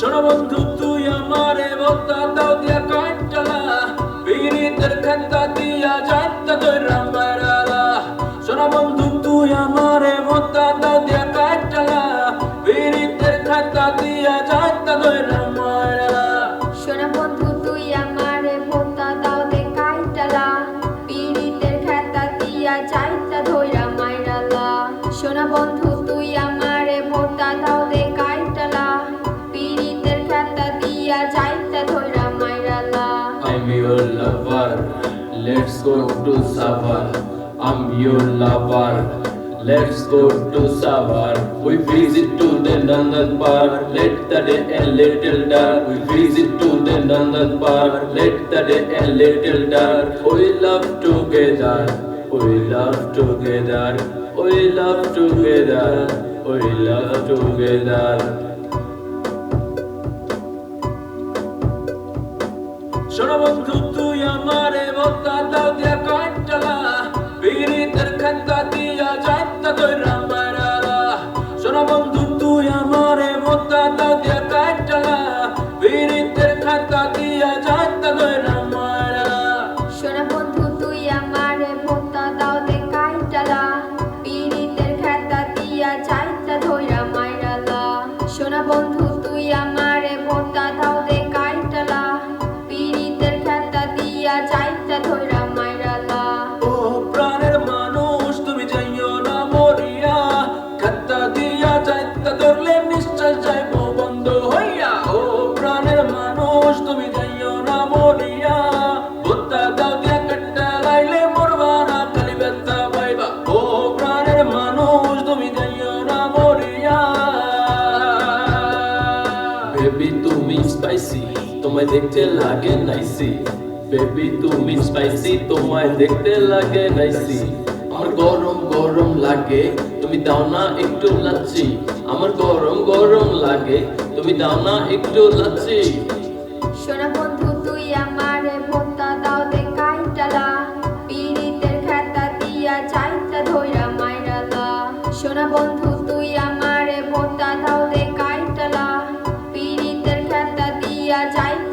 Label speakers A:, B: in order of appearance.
A: শোনো বন্ধু, তুই আমারে বক্তা, দাও দিয়া কাটলা পীড়িতের খাতা দিয়া যাইতা দইরা মারালা শোনো বন্ধু, তুই আমারে বক্তা, দাও দিয়া কাটলা পীড়িতের খাতা দিয়া যাইতা দইরা your lover. Let's go to Savar. I'm your lover. Let's go to Savar. We visit to the Nandan Park. Let the day a little dark. We visit to the Nandan Park. Let the day a little dark. We love together. We love together. We love together. We love together. শোনো বন্ধু তুই আমারে বত্তা দাও দিয়া কাটলা পীড়িতের খাতা দিয়া যাইতা দইরা মারালা। শোনো বন্ধু তুই আমারে বত্তা দাও দিয়া কাটলা পীড়িতের খাতা দিয়া যাইতা দইরা মারালা।
B: শোনা বন্ধু তুই আমারে ভোতা দাও দে কাইটালা পীড়িতের খেতা দিয়া যাইতা ধইরা মাইরালা শোনা বন্ধু
A: বেবি তুমি স্পাইসি তোমায় দেখতে লাগে নাইসি বেবি তুমি স্পাইসি তোমায় দেখতে লাগে নাইসি আমার গরম গরম লাগে, তুমি দাও না একটু লাচ্ছি। আমার গরম গরম লাগে, তুমি দাও না একটু লাচ্ছি।
B: চাই